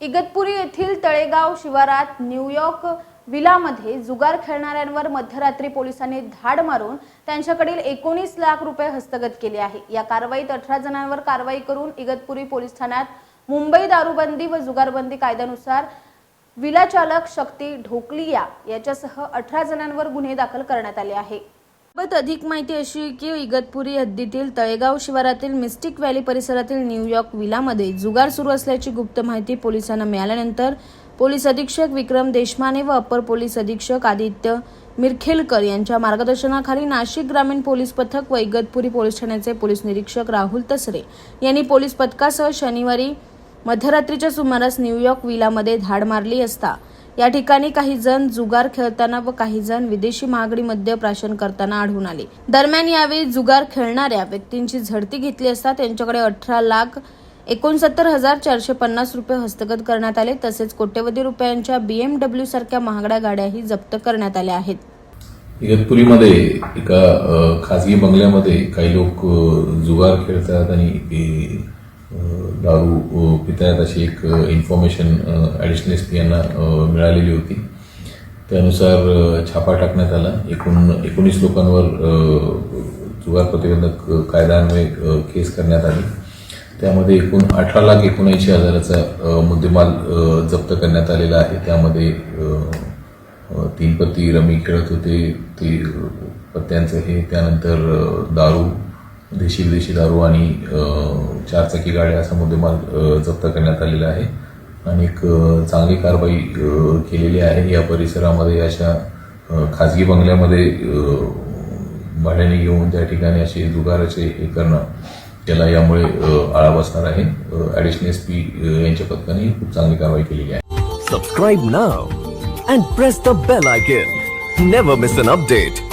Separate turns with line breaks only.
इगतपुरी येथील तळेगाव शिवारात न्यूयॉर्क विलामध्ये जुगार खेळणाऱ्यांवर मध्यरात्री पोलिसांनी धाड मारून त्यांच्याकडील एकोणीस लाख रुपये हस्तगत केले आहे. या कारवाईत अठरा जणांवर कारवाई करून इगतपुरी पोलीस ठाण्यात मुंबई दारूबंदी व जुगारबंदी कायद्यानुसार विलाचालक शक्ती ढोकलिया याच्यासह अठरा जणांवर गुन्हे दाखल करण्यात आले आहे. याबाबत अधिक माहिती अशी की इगतपुरी हद्दीतील तळेगाव शिवारातील मिस्टिक व्हॅली परिसरातील न्यूयॉर्क विलामध्ये जुगार सुरू असल्याची गुप्त माहिती पोलिसांना मिळाल्यानंतर पोलीस अधीक्षक विक्रम देशमाने व अपर पोलीस अधीक्षक आदित्य मिरखेलकर यांच्या मार्गदर्शनाखाली नाशिक ग्रामीण पोलीस पथक व इगतपुरी पोलीस ठाण्याचे पोलीस निरीक्षक राहुल तसरे यांनी पोलीस पथकासह शनिवारी मध्यरात्रीच्या सुमारास न्यूयॉर्क विलामध्ये धाड मारली असता. या ठिकाणी काही जण जुगार खेळताना व काही जण विदेशी महागडी मद्य प्राशन करताना आढळून आले. दरम्यान यावेळी जुगार खेळणाऱ्या व्यक्तींची झडती घेतली असता त्यांच्याकडे अठरा लाख एकोणसत्तर हजार चारशे पन्नास रुपये हस्तगत करण्यात आले. तसेच कोट्यवधी रुपयांच्या बीएमडब्ल्यू सारख्या महागड्या गाड्याही जप्त करण्यात आल्या आहेत.
इगतपुरीमध्ये एका खाजगी बंगल्यामध्ये काही लोक जुगार खेळतात आणि दारू अ, पितायत अशी एक इन्फॉर्मेशन ॲडिशनल एस पी यांना मिळालेली होती. त्यानुसार छापा टाकण्यात आला. एकूण एकोणीस लोकांवर जुगार प्रतिबंधक कायद्यान्वये केस करण्यात आली. त्यामध्ये एकूण अठरा लाख एकोणऐंशी हजाराचा मुद्देमाल जप्त करण्यात आलेला आहे. त्यामध्ये तीन पत्ती रमी खेळत होते. ते पत्त्यांचं हे. त्यानंतर दारू देशी विदेशी दारू आणि चारचाकी गाड्या असा मुद्देमाल जप्त करण्यात आलेला आहे. आणि एक चांगली कारवाई केलेली आहे. या परिसरामध्ये अशा खाजगी बंगल्यामध्ये भाड्याने घेऊन त्या ठिकाणी असे जुगाराचे हे करणं त्याला यामुळे आळा बसणार आहे. ॲडिशनल एस पी यांच्या पथकाने खूप चांगली कारवाई केलेली आहे.
Subscribe now and press the bell icon never miss an update